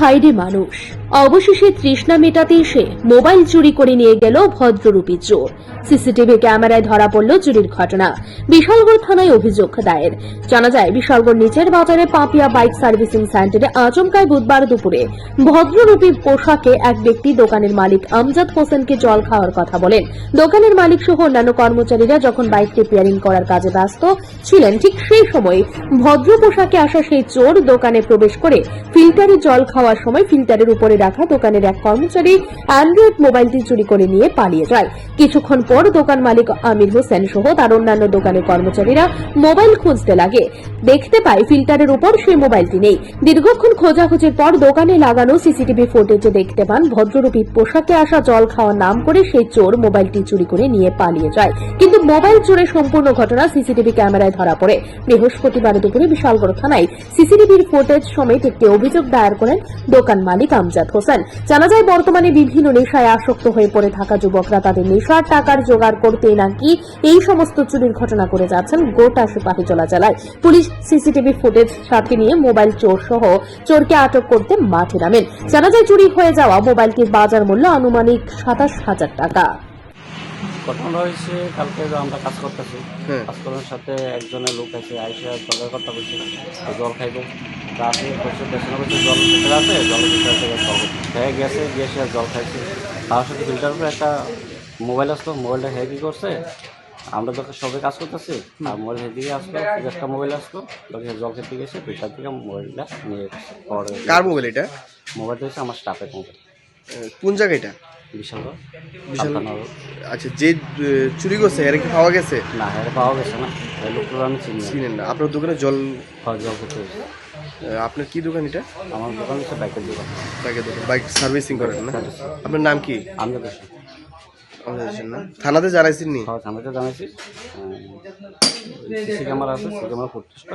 হাইরে মানুষ। অবশেষে তৃষ্ণা মেটাতে এসে মোবাইল চুরি করে নিয়ে গেল ভদ্ররূপী চোর। সিসিটিভি ক্যামেরায় ধরা পড়ল চুরির ঘটনা। বিশালগড় থানায় অভিযোগ দায়ের। জানা যায়, বিশালগড় নিচের বাজারে পাপিয়া বাইক সার্ভিসিং সেন্টারে আচমকায় বুধবার দুপুরে ভদ্ররূপী পোশাকে এক ব্যক্তি দোকানের মালিক আমজাদ হোসেনকে জল খাওয়ার কথা বলেন। দোকানের মালিক সহ অন্যান্য কর্মচারীরা যখন বাইক রিপেয়ারিং করার কাজে ব্যস্ত ছিলেন, ঠিক সেই সময় ভদ্র পোশাকে আসা সেই চোর দোকানে প্রবেশ করে ফিল্টারে জল খাওয়ার সময় ফিল্টারের উপরে রাখা দোকানের এক কর্মচারী অ্যান্ড্রয়েড মোবাইলটি চুরি করে নিয়ে পালিয়ে যায়। কিছুক্ষণ পর দোকান মালিক আমির হোসেন সহ তার অন্যান্য দোকানের কর্মচারীরা মোবাইল খুঁজতে লাগে। দেখতে পায়, ফিল্টারের উপর সেই মোবাইলটি নেই। দীর্ঘক্ষণ খোঁজাখুঁজির পর দোকানে লাগানো সিসিটিভি ফুটেজে দেখতে পান ভদ্ররূপী পোশাকে আসা জল খাওয়ার নাম করে সেই চোর মোবাইলটি চুরি করে নিয়ে পালিয়ে যায়। কিন্তু মোবাইল চোরের সম্পূর্ণ ঘটনা সিসিটিভি ক্যামেরায় ধরা পড়ে। বৃহস্পতিবার দুপুরে বিশালগড় থানায় সিসিটিভির ফুটেজ সমেত একটি অভিযোগ দায়ের করেন দোকান মালিক আমজাদ। হোসেন। জানা যায়, বর্তমানে বিভিন্ন নেশায় আসক্ত হয়ে পড়ে থাকা যুবকরা তাদের নেশার টাকার জোগাড় করতে নাকি এই সমস্ত চুরির ঘটনা করে যাচ্ছেন গোটা সিপাহীজলা জেলায় পুলিশ সিসিটিভি ফুটেজ সাথে নিয়ে মোবাইল চোর সহ চোরকে আটক করতে মাঠে নামেন। জানা যায়, চুরি হয়ে যাওয়া মোবাইলটির বাজার মূল্য আনুমানিক সাতাশ হাজার টাকা। ঘটনা হয়েছে কালকে যে আমরা কাজ করতেছি। হ্যাঁ। কাজ করার সাথে একজনের লোক আছে আইসা জলের কথা বলছে জল খাইবে। তা আসে করছে পেছনে বলছে জল ভিতরে আছে জলের ভিতরে থেকে জল হয়ে গেছে গিয়ে সে জল খাইছে। তার সাথে ফিল্টার উপরে একটা মোবাইল আসতো মোবাইলটা হ্যাঁ কী করছে? আমরা যখন সবাই কাজ করতেছি আর মোবাইল হেদিকে আসলো একটা মোবাইল আসলো তখন জল খেতে গেছে ফিল্টার থেকে মোবাইলটা নিয়ে কার মোবাইল এটা? মোবাইলটা হচ্ছে আমার স্টাফের মোবাইল। কোন জায়গা এটা? বিশাল- আচ্ছা যে চুরি করছে এর কি পাওয়া গেছে? না হ্যাঁ পাওয়া গেছে না। এই লোকগুলো আমি চিনি চিনেন না। আপনার দোকানে জল হয় জল খেতে আপনার কি দোকান এটা? আমার দোকান হচ্ছে বাইকের দোকান। বাইকের দোকান। বাইক সার্ভিসিং করেন না? আপনার নাম কি? না? থানাতে জানাইছেন নি হয় আমি জানাইছি। সিসি ক্যামেরা আছে সিসি ক্যামেরা ফুটেজটা